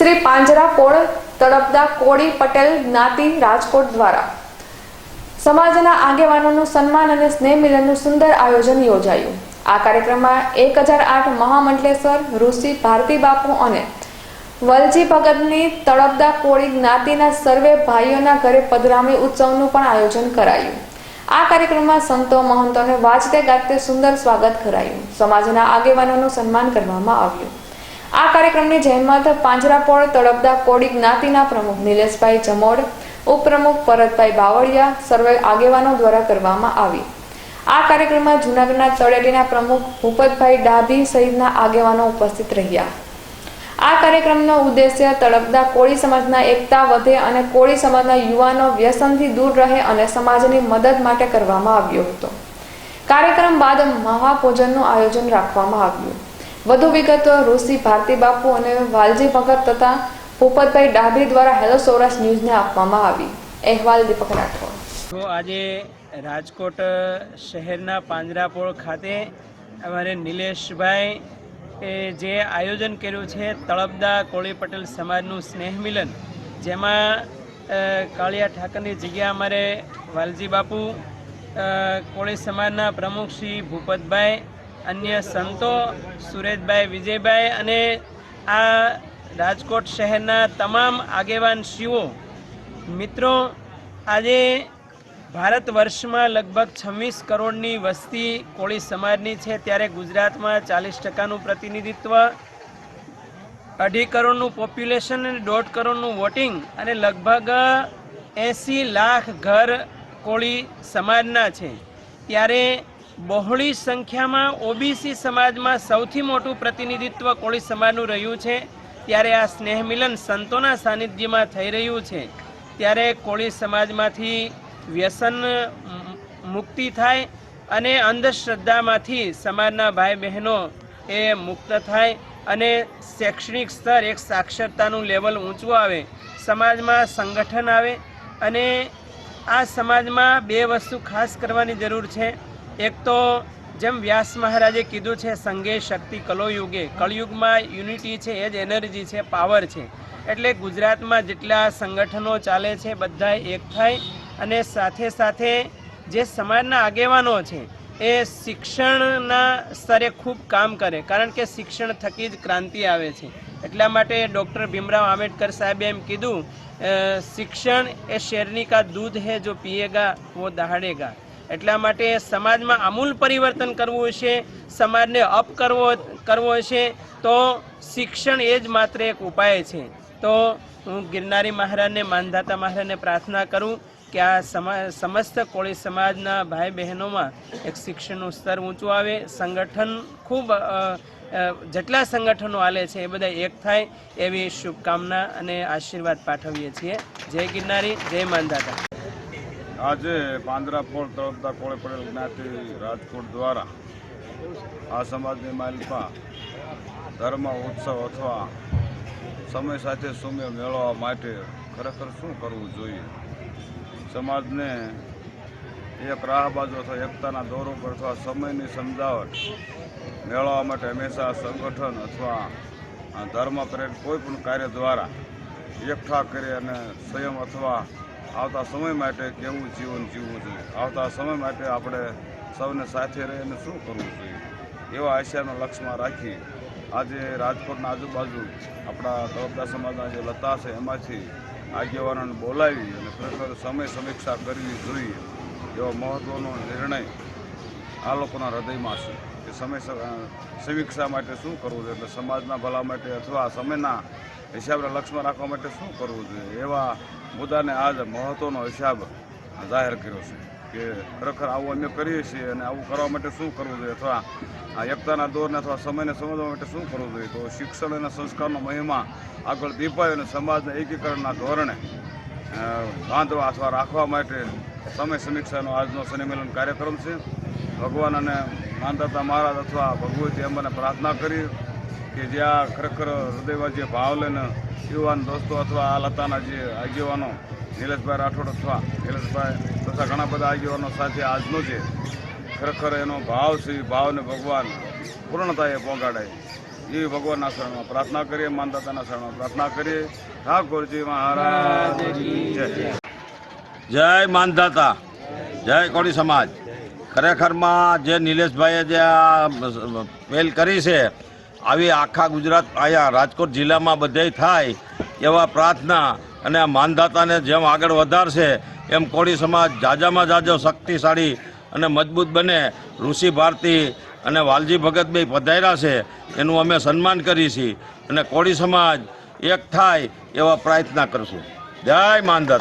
શ્રી પાંજરાપોળ તળપદા કોળી પટેલ જ્ઞાતિ રાજકોટ દ્વારા. સમાજના આગેવાનોનું સન્માન અને સ્નેહ મિલનનું સુંદર આયોજન યોજાયું. આ કાર્યક્રમમાં એક હજાર આઠ મહામંડલેશ્વર, ઋષિ, ભારતી બાપુ અને વલજી ભગતની તળપદા કોળી જ્ઞાતિના સર્વે ભાઈઓના ઘરે પધરામી ઉત્સવનું પણ આયોજન કરાયું. આ કાર્યક્રમમાં સંતો, મહંતોને વાજતે ગાજતે સુંદર સ્વાગત કરાયું. સમાજના આગેવાનોનું સન્માન કરવામાં આવ્યું. આ કાર્યક્રમની જહેમત પાંજરાપોળ તળપદા કોળી જ્ઞાતિના પ્રમુખ નિલેશભાઈ જમોડ, ઉપપ્રમુખ ભરતભાઈ બાવળિયા, સર્વે આગેવાનો દ્વારા કરવામાં આવી. આ કાર્યક્રમમાં જૂનાગઢના તળેટીના પ્રમુખ ભૂપતભાઈ ડાભી સહિતના આગેવાનો ઉપસ્થિત રહ્યા. આ કાર્યક્રમનો ઉદ્દેશ્ય તળપદા કોળી સમાજના એકતા વધે અને કોળી સમાજના યુવાનો વ્યસનથી દૂર રહે અને સમાજની મદદ માટે કરવામાં આવ્યો હતો. કાર્યક્રમ બાદ મહાભોજનનું આયોજન રાખવામાં આવ્યું. વધુ વિગતો ઋષિ ભારતી બાપુ અને વાલજી ભગત તથા ભૂપતભાઈ ડાભી દ્વારા હેલો સૌરાષ્ટ્ર ન્યૂઝને આપવામાં આવી. અહેવાલ દીપક રાઠોડ. તો આજે રાજકોટ શહેરના પાંજરાપોળ ખાતે અમારે નિલેશભાઈ જે આયોજન કર્યું છે, તળપદા કોળી પટેલ સમાજનું સ્નેહ મિલન, જેમાં કાળિયા ઠાકરની જગ્યા અમારે વાલજી બાપુ કોળી સમાજના પ્રમુખ શ્રી ભૂપતભાઈ અન્ય સંતો સુરેશભાઈ, વિજયભાઈ અને આ રાજકોટ શહેરના તમામ આગેવાન શ્રીઓ, મિત્રો, આજે ભારત વર્ષમાં લગભગ છવ્વીસ કરોડની વસ્તી કોળી સમાજની છે. ત્યારે ગુજરાતમાં ચાલીસ ટકાનું પ્રતિનિધિત્વ, અઢી કરોડનું પોપ્યુલેશન અને દોઢ કરોડનું વોટિંગ અને લગભગ એંસી લાખ ઘર કોળી સમાજના છે. ત્યારે બહોળી સંખ્યામાં ઓબીસી સમાજમાં સૌથી મોટું પ્રતિનિધિત્વ કોળી સમાજનું રહ્યું છે. ત્યારે આ સ્નેહ મિલન સંતોના સાનિધ્યમાં થઈ રહ્યું છે. ત્યારે કોળી સમાજમાંથી વ્યસન મુક્તિ થાય અને અંધશ્રદ્ધામાંથી સમાજના ભાઈ બહેનો એ મુક્ત થાય અને શૈક્ષણિક સ્તર એક સાક્ષરતાનું લેવલ ઊંચું આવે. સમાજમાં સંગઠન આવે અને આ સમાજમાં બે વસ્તુ ખાસ કરવાની જરૂર છે. એક તો જેમ વ્યાસ મહારાજે કીધું છે, સંગે શક્તિ કલોયુગે. કળયુગમાં યુનિટી છે, એ જ એનર્જી છે, પાવર છે. એટલે ગુજરાતમાં જેટલા સંગઠનો ચાલે છે બધા એક થાય અને સાથે સાથે જે સમાજના આગેવાનો છે, એ શિક્ષણના સ્તરે ખૂબ કામ કરે. કારણ કે શિક્ષણ થકી જ ક્રાંતિ આવે છે. એટલા માટે ડૉક્ટર ભીમરાવ આંબેડકર સાહેબે એમ કીધું શિક્ષણ એ શેરની કા દૂધ હે, જો પીએગા, વો દહાડેગા. એટલા માટે સમાજમાં આમૂલ પરિવર્તન કરવું હશે સમાજને અપ કરવો કરવો હશે તો શિક્ષણ એ જ માત્ર એક ઉપાય છે. તો હું ગિરનારી મહારાજને, માનધાતા મહારાજને પ્રાર્થના કરું કે આ સમા, સમસ્ત કોળી સમાજના ભાઈ બહેનોમાં એક શિક્ષણનું સ્તર ઊંચું આવે. સંગઠન ખૂબ જેટલા સંગઠનો આલે છે એ બધા એક થાય એવી શુભકામના અને આશીર્વાદ પાઠવીએ છીએ. જય ગિરનારી, જય માનધાતા. આજે પાંજરાપોળ તળપદા કોળે પડેલ જ્ઞાતિ રાજકોટ દ્વારા આ સમાજની માલિકમાં ધર્મ, ઉત્સવ અથવા સમય સાથે સુમેળ મેળવવા માટે ખરેખર શું કરવું જોઈએ? સમાજને એક રાહ બાજુ અથવા એકતાના દોર ઉપર અથવા સમયની સમજાવટ મેળવવા માટે હંમેશા સંગઠન અથવા ધર્મ પ્રેરિત કોઈ પણ કાર્ય દ્વારા એકઠા કરી અને સ્વયં અથવા આવતા સમય માટે કેવું જીવન જીવવું જોઈએ? આવતા સમય માટે આપણે સૌને સાથે રહીને શું કરવું જોઈએ? એવા આશયના લક્ષ્યમાં રાખી આજે રાજકોટના આજુબાજુ આપણા તળપદા સમાજના જે લતા છે, એમાંથી આગેવાનોને બોલાવી અને ખરેખર સમય સમીક્ષા કરવી જોઈએ એવો મહત્ત્વનો નિર્ણય આ લોકોના હૃદયમાં છે કે સમય સમીક્ષા માટે શું કરવું જોઈએ? એટલે સમાજના ભલા માટે અથવા સમયના હિસાબને લક્ષ્યમાં રાખવા માટે શું કરવું જોઈએ? એવા મુદ્દાને આજ મહત્ત્વનો હિસાબ જાહેર કર્યો છે કે ખરેખર આવું અમે કરીએ છીએ અને આવું કરવા માટે શું કરવું જોઈએ? અથવા આ એકતાના દોરને અથવા સમયને સમજવા માટે શું કરવું જોઈએ? તો શિક્ષણ અને સંસ્કારનો મહિમા આગળ દીપાય અને સમાજના એકીકરણના ધોરણે બાંધવા અથવા રાખવા માટે સમય સમીક્ષાનો આજનો સંમેલન કાર્યક્રમ છે. ભગવાન અને માનદાતા મહારાજ અથવા ભગવતી અમને પ્રાર્થના કરી કે જ્યાં ખરેખર હૃદયમાં જે ભાવ લઈને યુવાન દોસ્તો અથવા આ લતાના જે આગેવાનો નિલેશભાઈ રાઠોડ અથવા નિલેશભાઈ તથા ઘણા બધા આગેવાનો સાથે આજનો જે ખરેખર એનો ભાવ છે, એ ભાવને ભગવાન પૂર્ણતાએ પહોંચાડાય એવી ભગવાનના શરણમાં પ્રાર્થના કરીએ માનદાતાના શરણમાં પ્રાર્થના કરીએ. ઠાકોરજી મહારાજ જય. જય માનદાતા જય કોળી સમાજ. ખરેખરમાં જે નિલેશભાઈએ જે આ પહેલ કરી છે આવી આખા ગુજરાત અહીંયા રાજકોટ જિલ્લામાં બધે થાય એવા પ્રાર્થના અને માનધાતાને જેમ આગળ વધારશે, એમ કોળી સમાજ જાજામાં જાજો શક્તિશાળી અને મજબૂત બને. ઋષિ ભારતી અને વાલજી ભગત બે પધાર્યા છે, એનું અમે સન્માન છીએ અને કોળી સમાજ એક થાય એવા પ્રાર્થના કરશું. જય માનધાતા.